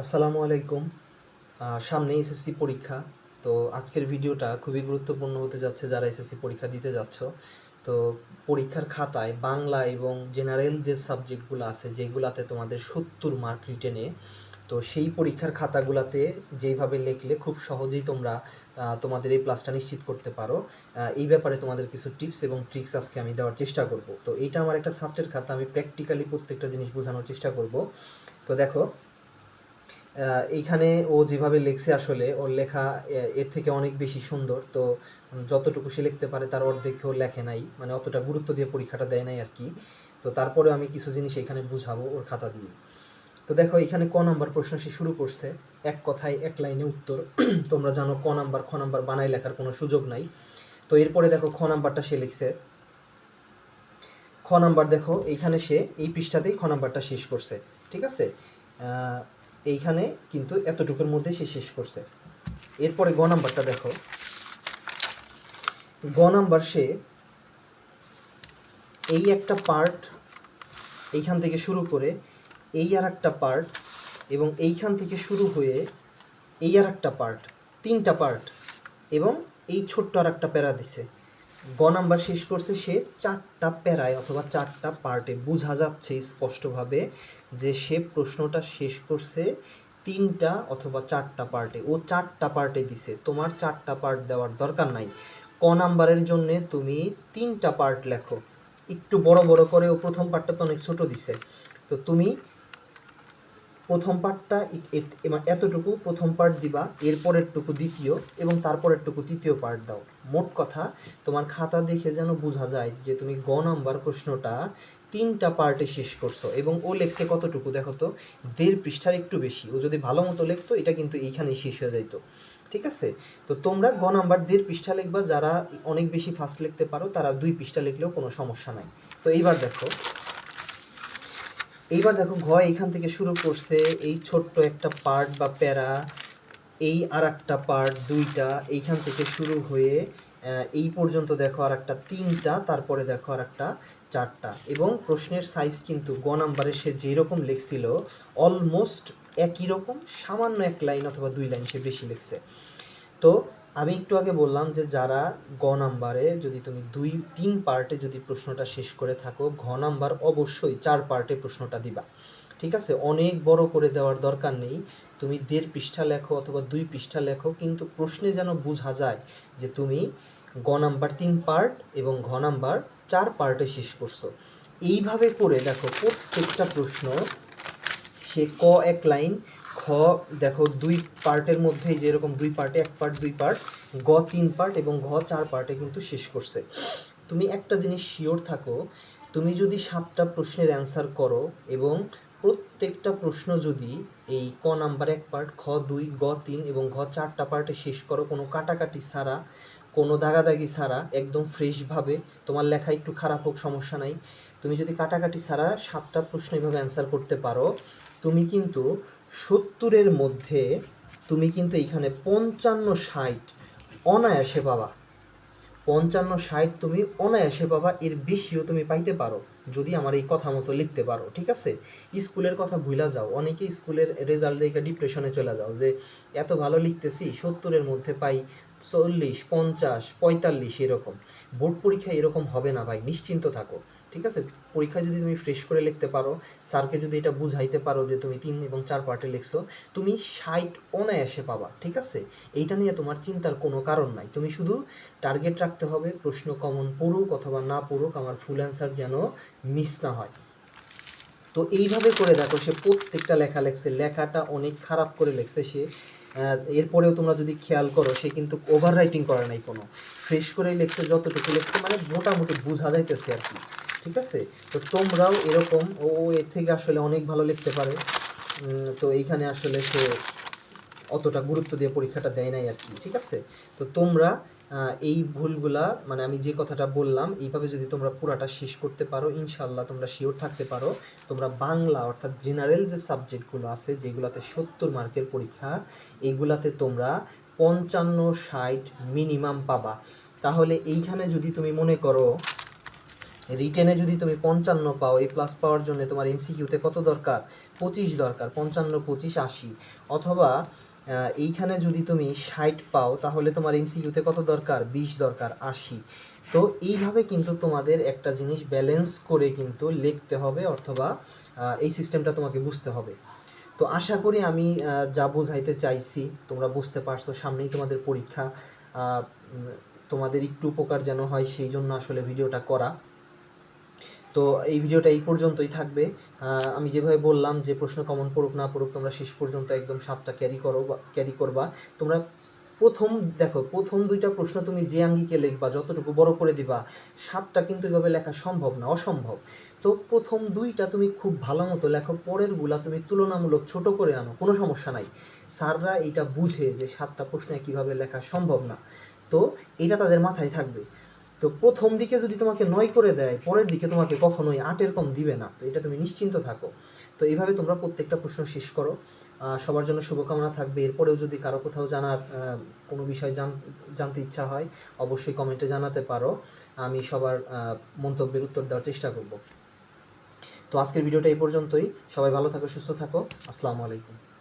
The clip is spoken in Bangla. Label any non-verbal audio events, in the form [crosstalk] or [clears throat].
আসসালামু আলাইকুম। সামনে এসএসসি পরীক্ষা। তো আজকের ভিডিওটা খুবই গুরুত্বপূর্ণ হতে যাচ্ছে যারা এসএসসি পরীক্ষা দিতে যাচ্ছ। তো পরীক্ষার খাতায় বাংলা এবং জেনারেল যে সাবজেক্টগুলো আছে, যেগুলাতে তোমাদের সত্তর মার্ক রিটেনে তো সেই পরীক্ষার খাতাগুলাতে যেইভাবে লিখলে খুব সহজেই তোমরা তোমাদের এই প্লাসটা নিশ্চিত করতে পারো। এই ব্যাপারে তোমাদের কিছু টিপস এবং ট্রিক্স আজকে আমি দেওয়ার চেষ্টা করব। তো এইটা আমার একটা সাবজেক্ট খাতা, আমি প্র্যাকটিক্যালি প্রত্যেকটা জিনিস বোঝানোর চেষ্টা করব। তো দেখো এইখানে ও যেভাবে লেখছে আসলে, ওর লেখা এর থেকে অনেক বেশি সুন্দর। তো যতটুকু সে লিখতে পারে তার অর্ধেকও লেখে নাই মানে অতটা গুরুত্ব দিয়ে পরীক্ষাটা দেয় নাই আর কি। তো তারপরে আমি কিছু জিনিস এখানে বুঝাবো ওর খাতা দিয়ে। তো দেখো, এখানে ক নাম্বার প্রশ্ন সে শুরু করছে। এক কথায় এক লাইনে উত্তর। [clears throat] তোমরা জানো ক নাম্বার, খ নাম্বার বানাই লেখার কোনো সুযোগ নাই। তো এরপরে দেখো খ নাম্বারটা সে লিখছে। খ নাম্বার দেখো, এইখানে সে, এই পৃষ্ঠাতেই খ নাম্বারটা শেষ করছে। ঠিক আছে? এইখানে কিন্তু এতটুকুর মধ্যে সে শেষ করছে। এরপরে গ নাম্বারটা দেখো। গ নাম্বার সে এই একটা পার্ট এইখান থেকে শুরু করে এই আর একটা পার্ট এবং এইখান থেকে শুরু হয়ে এই আর একটা পার্ট তিনটা পার্ট এবং এই ছোট্ট আর একটা প্যারা দিছে। গ নাম্বার শেষ করছে সে চারটা প্যারায় অথবা চারটা পার্টে। বোঝা যাচ্ছে স্পষ্টভাবে যে সে প্রশ্নটা শেষ করছে তিনটা অথবা চারটা পার্টে। ও চারটা পার্টে দিছে। তোমার চারটা পার্ট দেওয়ার দরকার নাই। ক নাম্বারের জন্য তুমি তিনটা পার্ট লেখো। একটু বড় বড় করে ও প্রথম পার্টটা তো অনেক ছোট দিছে। তো তুমি প্রথম পার্টটা এতটুকু প্রথম পার্ট দিবা, এরপরেরটুকু দ্বিতীয় এবং তারপরেরটুকু তৃতীয় পার্ট দাও। মোট কথা, তোমার খাতা দেখে যেন বোঝা যায় যে তুমি গ নাম্বার প্রশ্নটা তিনটা পার্টে শেষ করছ এবং ও লেখছে কতটুকু দেখো তো, দেড় পৃষ্ঠার একটু বেশি। ও যদি ভালো মতো লিখতো, এটা কিন্তু এইখানেই শেষ হয়ে যাইতো। ঠিক আছে? তো তোমরা গ নাম্বার দেড় পৃষ্ঠা লিখবা, যারা অনেক বেশি ফাস্ট লিখতে পারো, তারা দুই পৃষ্ঠা লিখলেও কোনো সমস্যা নাই। তো এইবার দেখো এইবার দেখো ঘ এইখান থেকে শুরু করছে, এই ছোট্ট একটা পার্ট বা প্যারা, এই আর একটা পার্ট দুইটা, এইখান থেকে শুরু হয়ে এই পর্যন্ত দেখো আর একটা তিনটা, তারপরে দেখো আর একটা চারটা। এবং প্রশ্নের সাইজ কিন্তু গ নাম্বারে সে যেরকম লিখছিল অলমোস্ট একই রকম, সামান্য এক লাইন অথবা দুই লাইন সে বেশি লিখছে। তো আমি একটু আগে বললাম যে যারা গ নাম্বারে যদি তুমি দুই, তিন পার্টে যদি প্রশ্নটা শেষ করে থাকো, ঘ নাম্বার অবশ্যই চার পার্টে প্রশ্নটা দিবা। ঠিক আছে? অনেক বড় করে দেওয়ার দরকার নেই। তুমি দেড় পৃষ্ঠা লেখো অথবা দুই পৃষ্ঠা লেখো, কিন্তু প্রশ্নে যেন বোঝা যায় যে তুমি গ নাম্বার তিন পার্ট এবং ঘ নাম্বার চার পার্টে শেষ করছ। এইভাবে করে দেখো প্রত্যেকটা প্রশ্ন, সে ক এক লাইন খ দেখো দুই পার্টের মধ্যেই যেরকম দুই পার্টে, এক পার্ট, দুই পার্ট, গ তিন পার্ট এবং ঘ চার পার্টে কিন্তু শেষ করছে। তুমি একটা জিনিস শিওর থাকো, তুমি যদি সাতটা প্রশ্নের অ্যান্সার করো এবং প্রত্যেকটা প্রশ্ন যদি এই ক নাম্বার এক পার্ট, খ দুই, গ তিন এবং ঘ চারটা পার্টে শেষ করো, কোনো কাটাকাটি ছাড়া, কোনো দাগাদাগি ছাড়া, একদম ফ্রেশভাবে তোমার লেখা একটু খারাপ হোক, সমস্যা নাই। তুমি যদি কাটাকাটি ছাড়া সাতটা প্রশ্ন এভাবে অ্যান্সার করতে পারো, তুমি কিন্তু সত্তরের মধ্যে তুমি কিন্তু এইখানে পঞ্চান্ন ষাট অনায়াসে পাবা। পঞ্চান্ন ষাট তুমি অনায়াসে পাবা, এর বেশিও তুমি পাইতে পারো, যদি আমার এই কথা মতো লিখতে পারো, ঠিক আছে? স্কুলের কথা ভুলা যাও অনেকে স্কুলের রেজাল্ট দেখে ডিপ্রেশনে চলে যাও যে, এত ভালো লিখতেছি, সত্তরের মধ্যে পাই চল্লিশ, পঞ্চাশ, পঁয়তাল্লিশ, এরকম। বোর্ড পরীক্ষায় এরকম হবে না ভাই, নিশ্চিন্ত থাকো। ঠিক আছে? পরীক্ষায় যদি তুমি ফ্রেশ করে লিখতে পারো স্যারকে যদি এটা বুঝাইতে পারো যে তুমি তিন এবং চার পার্টে লিখছো, তুমি ষাট অনায়াসে পাবা, ঠিক আছে? এইটা নিয়ে তোমার চিন্তার কোনো কারণ নাই। তুমি শুধু টার্গেট রাখতে হবে, প্রশ্ন কমন পড়ুক অথবা না পড়ুক, আমার ফুল অ্যান্সার যেন মিস না হয়। তো এইভাবে করে দেখো, সে প্রত্যেকটা লেখা লেখছে, লেখাটা অনেক খারাপ করে লেখছে সে। এরপরেও তোমরা যদি খেয়াল করো, সে কিন্তু ওভার রাইটিং করে নাই কোনো। ফ্রেশ করে লেখছে, যতটুকু লেখছে মানে মোটামুটি বোঝা যাইতেছে আর কি, ঠিক আছে? তো তোমরাও এরকম, ও এর থেকে আসলে অনেক ভালো লিখতে পারে। তো এইখানে আসলে সে অতটা গুরুত্ব দিয়ে পরীক্ষাটা দেয় নাই আর কি, ঠিক আছে? তো তোমরা এই ভুলগুলা মানে আমি যে কথাটা বললাম, এইভাবে যদি তোমরা পুরাটা শেষ করতে পারো ইনশাল্লাহ তোমরা শিওর থাকতে পারো। তোমরা বাংলা অর্থাৎ জেনারেল যে সাবজেক্টগুলো আছে, যেগুলাতে সত্তর মার্কের পরীক্ষা, এইগুলাতে তোমরা পঞ্চান্ন ষাট মিনিমাম পাবা। তাহলে এইখানে যদি তুমি মনে করো রিটেনে যদি তুমি পঞ্চান্ন পাও এই প্লাস পাওয়ার জন্য তোমার এমসিকিউতে কত দরকার? পঁচিশ দরকার, পঞ্চান্ন, পঁচিশ, আশি। অথবা এইখানে যদি তুমি ষাট পাও, তাহলে তোমার এমসিকিউতে কত দরকার? বিশ দরকার, আশি। তো এইভাবে কিন্তু তোমাদের একটা জিনিস ব্যালেন্স করে কিন্তু লিখতে হবে অথবা এই সিস্টেমটা তোমাকে বুঝতে হবে। তো আশা করি আমি যা বোঝাইতে চাইছি, তোমরা বুঝতে পারছ, সামনেই তোমাদের পরীক্ষা। তোমাদের একটু উপকার যেন হয়, সেই জন্য আসলে ভিডিওটা করা। তো এই ভিডিওটা এই পর্যন্তই থাকবে। আমি যেভাবে বললাম যে প্রশ্ন কমন পড়ুক, না পড়ুক, তোমরা শেষ পর্যন্ত একদম সাতটা ক্যারি করো বা ক্যারি করবা। তোমরা প্রথম, দেখো, প্রথম দুইটা প্রশ্ন তুমি যে আঙ্গিকে লিখবা, যতটুকু বড় করে দিবা, সাতটা কিন্তু এভাবে লেখা সম্ভব না, অসম্ভব। তো প্রথম দুইটা তুমি খুব ভালো মতো লেখো পরেরগুলা তুমি তুলনামূলক ছোট করে আনো, কোনো সমস্যা নাই। স্যাররা এটা বুঝে যে সাতটা প্রশ্নে কীভাবে লেখা সম্ভব না। তো এটা তাদের মাথায় থাকবে। তো প্রথম দিকে যদি তোমাকে নয় করে দেয়, পরের দিকে তোমাকে কখনোই আটের কম দিবে না। তো এটা তুমি নিশ্চিন্ত থাকো। তো এইভাবে তোমরা প্রত্যেকটা প্রশ্ন শেষ করো। সবার জন্য শুভকামনা থাকবে। এরপরেও যদি কারও কোথাও জানার কোনো বিষয় জান- জানতে ইচ্ছা হয়, অবশ্যই কমেন্টে জানাতে পারো। আমি সবার মন্তব্যের উত্তর দেওয়ার চেষ্টা করব। তো আজকের ভিডিওটা এই পর্যন্তই। সবাই ভালো থাকো, সুস্থ থাকো। আসসালামু আলাইকুম।